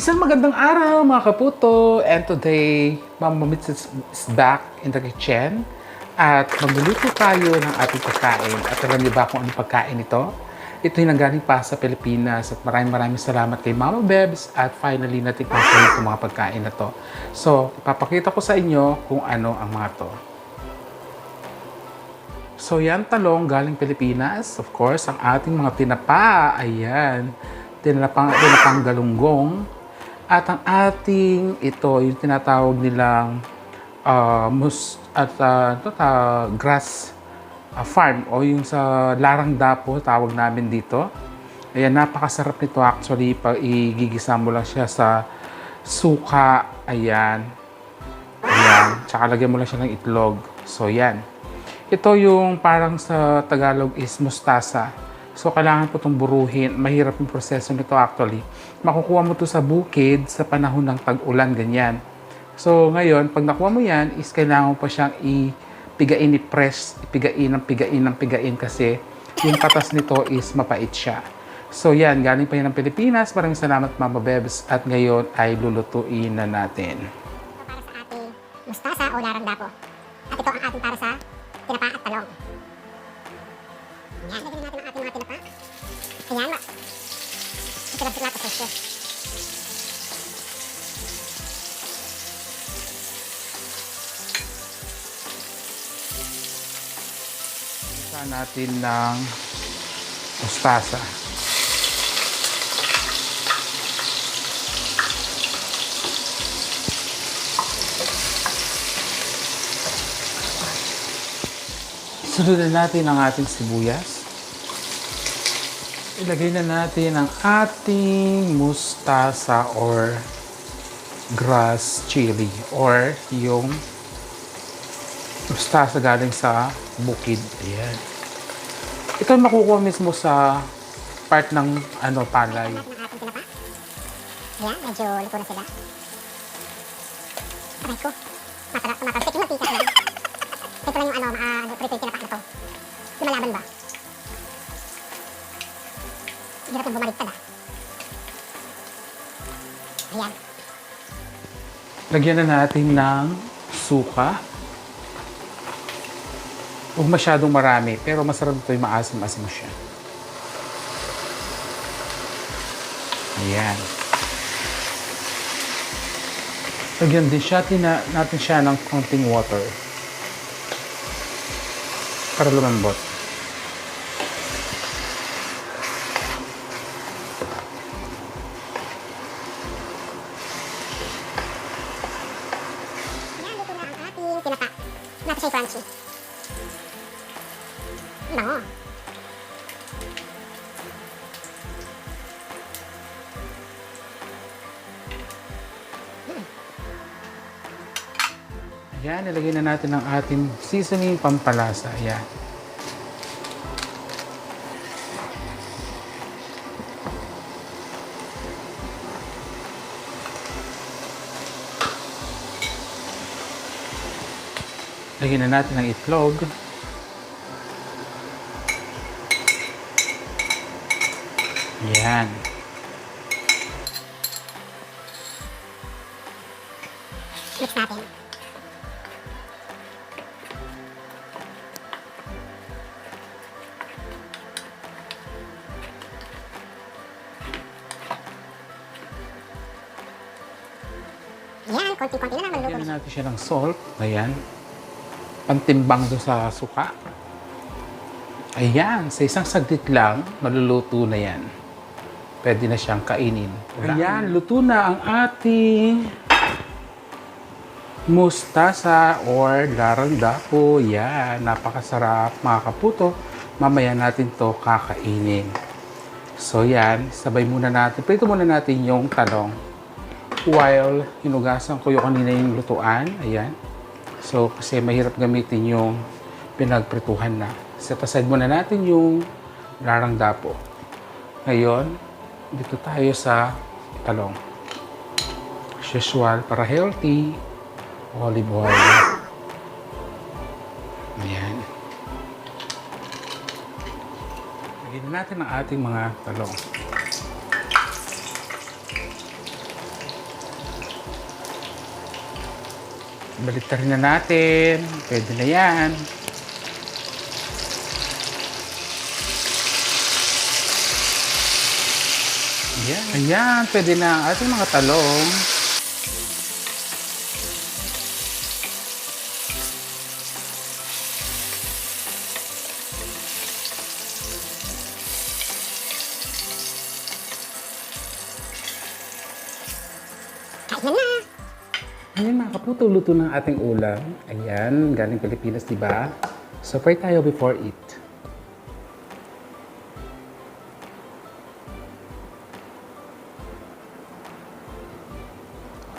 Isang magandang araw mga kaputo and today Mama Mitz is back in the kitchen at magluluto tayo ng ating pagkain at alam niyo ba kung anong pagkain ito? Ito yung nanggaling pa sa Pilipinas at maraming maraming salamat kay Mama Bebs at finally natikman ko itong mga pagkain na to. So, ipapakita ko sa inyo kung ano ang mga to. So yan talong galing Pilipinas. Of course, ang ating mga tinapa. Ayan. Tinapang, tinapang galunggong. At ang ating ito, yung tinatawag nilang uh, mus, at uh, ito, ta- grass uh, farm o yung sa Larang Dapo, tawag namin dito. Ayan, napakasarap nito actually pag igigisa mo lang siya sa suka. Ayan. Ayan. Tsaka lagyan mo lang siya ng itlog. So, yan. Ito yung parang sa Tagalog is mustasa. So, kailangan po itong buruhin. Mahirap yung proseso nito actually. Makukuha mo to sa bukid sa panahon ng tag-ulan, ganyan. So, ngayon, pag nakuha mo yan, is kailangan mo pa siyang ipigain, i-press, ipigain ng pigain ng pigain kasi yung katas nito is mapait siya. So, yan. Galing pa yan ng Pilipinas. Maraming salamat, Mama Bebs. At ngayon ay lulutuin na natin. para sa ating mustasa o larang dapo. At ito ang ating para sa tinapa at talong. Yan, lagyan na natin ang ating mga tinapa. Ayan, ma. Lang natin sa Isa natin ng mustasa. Sunod na natin ang ating sibuyas. Ilagay na natin ang ating mustasa or grass chili or yung mustasa galing sa bukid. Ayan. Ito makukuha mismo sa part ng ano palay. Ayan, medyo luto na sila. Aray ko. Matara, mantika na. Ito lang yung ano, uh, prito yung tinapa na to. Lumalaban ba? Hindi natin bumaliktad ah. Ayan. Lagyan na natin ng suka. Huwag masyadong marami, pero masarap ito yung maasim-asim siya. Ayan. Lagyan din siya, tina, natin siya ng konting water. Para lumambot. Tinapa. Natin siya crunchy. Ayan, ilagay na natin ang ating seasoning pampalasa. Ayan. Lagyan na natin ang itlog. Ayan. Konti-konti na lang maluluto Lagyan na na natin siya ng salt. Ayan. Pantimbang doon sa suka. Ayan. Sa isang saglit lang, maluluto na yan. Pwede na siyang kainin. Ayan. Luto na ang ating mustasa or larang dapo. Yan. Napakasarap mga kaputo. Mamaya natin to kakainin. So yan. Sabay muna natin. Prito muna natin yung talong while hinugasan ko yung kanina yung lutuan. Ayan. So, kasi mahirap gamitin yung pinagprituhan na. Set aside muna natin yung larang dapo. Ngayon, dito tayo sa talong. As usual, para healthy, olive oil. Ayan. Lagyan na natin ang ating mga talong. Baliktarin na natin. Pwede na yan. Ayan. Ayan, pwede na ang ating mga talong. Mga kaputo, luto ng ating ulam. Ayan, galing Pilipinas, di ba? So, pray tayo before eat.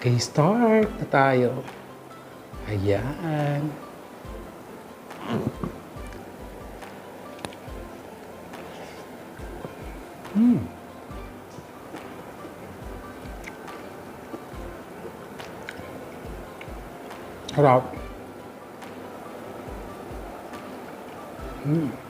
Okay, start na tayo. Ayan. Hmm. Harap. Hmm.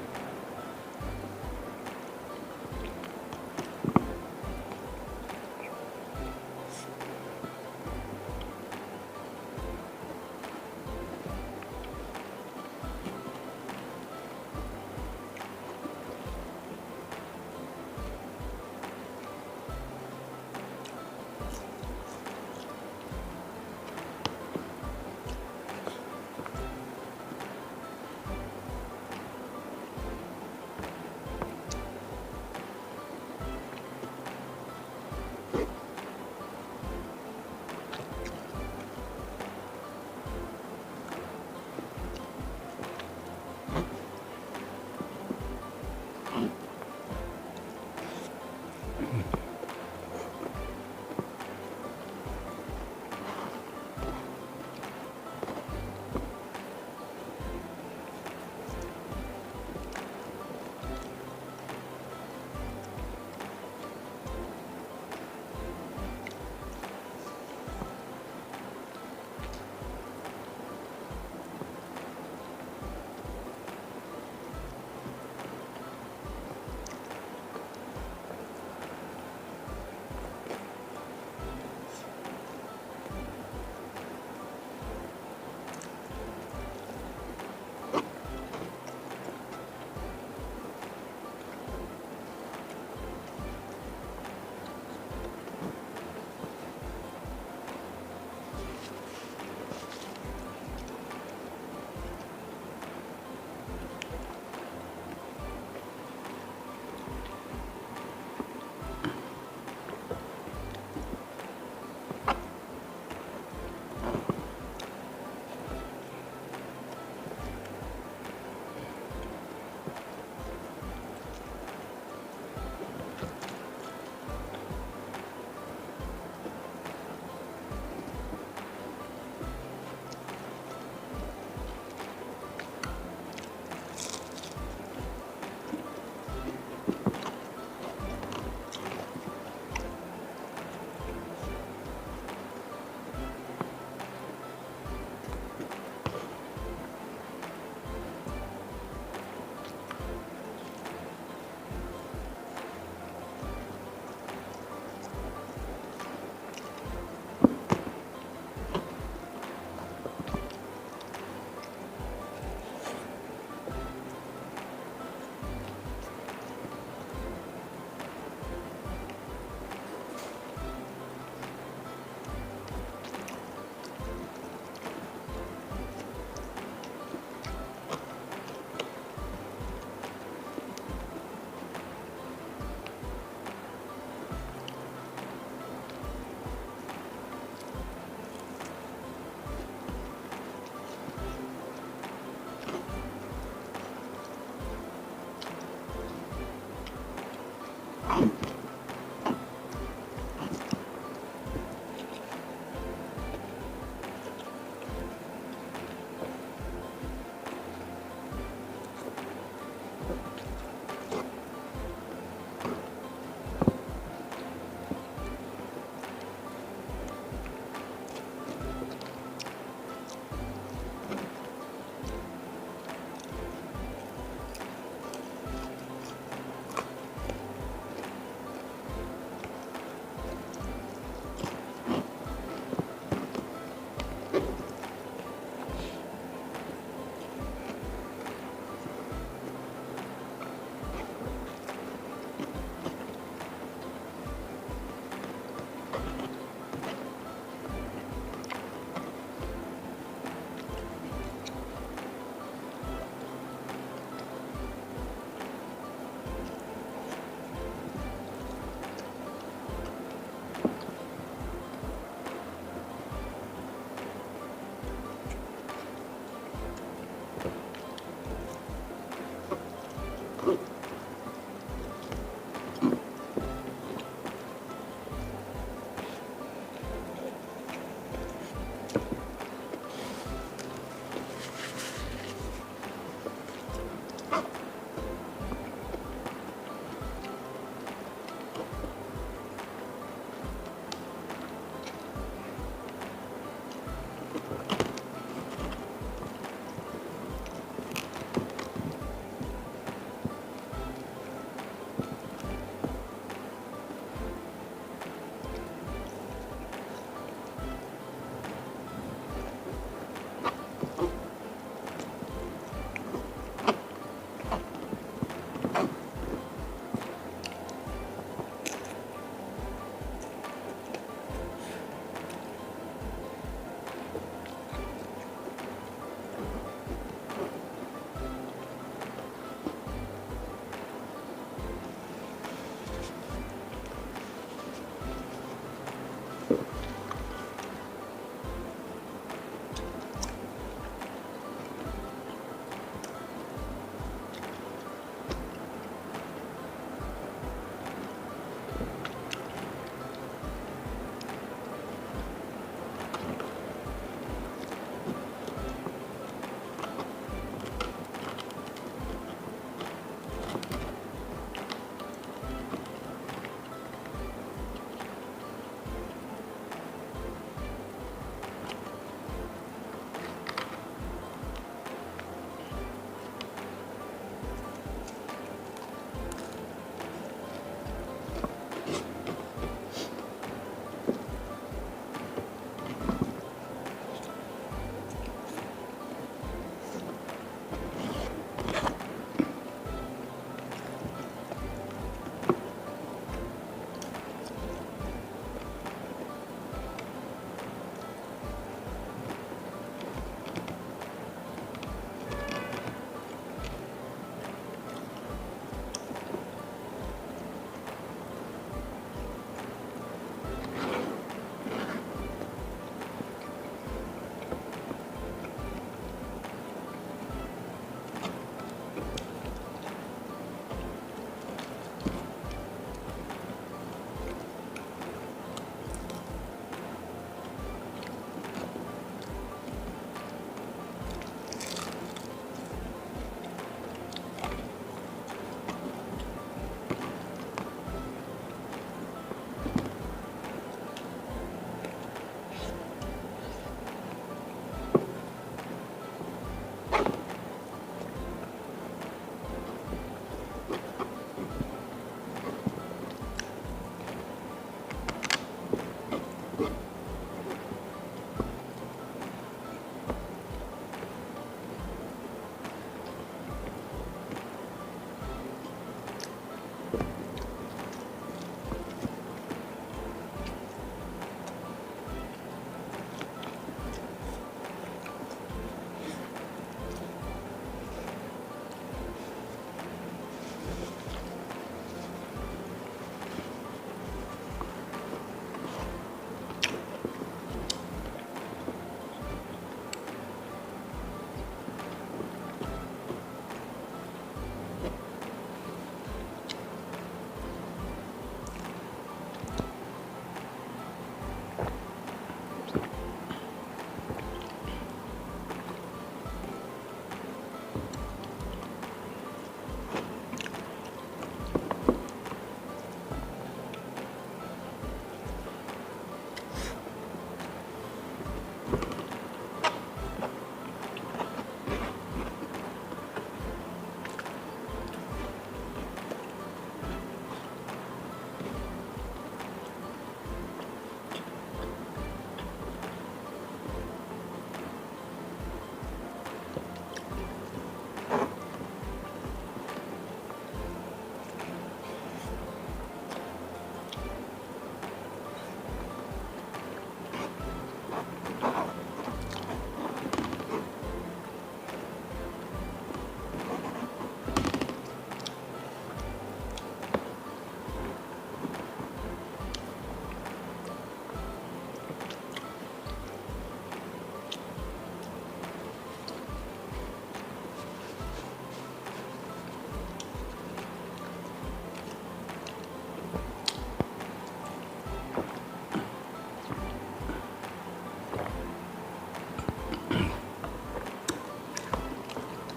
Oh.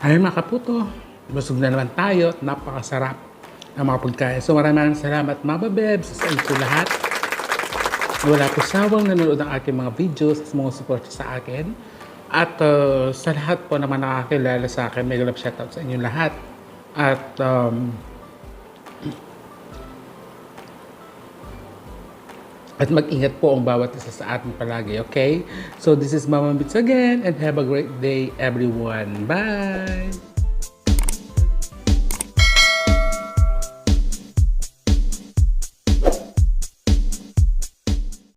Ay mga kaputo, busog na naman tayo at napakasarap ang mga pagkain. So maraming salamat mga babebs sa inyo lahat. Wala po sawang nanonood ng aking mga videos at mga support sa akin. At uh, sa lahat po naman nakakilala sa akin, may love shoutout sa inyo lahat. At um, At mag-ingat po ang bawat isa sa atin palagi, okay? So this is Mama Bits again and have a great day everyone. Bye!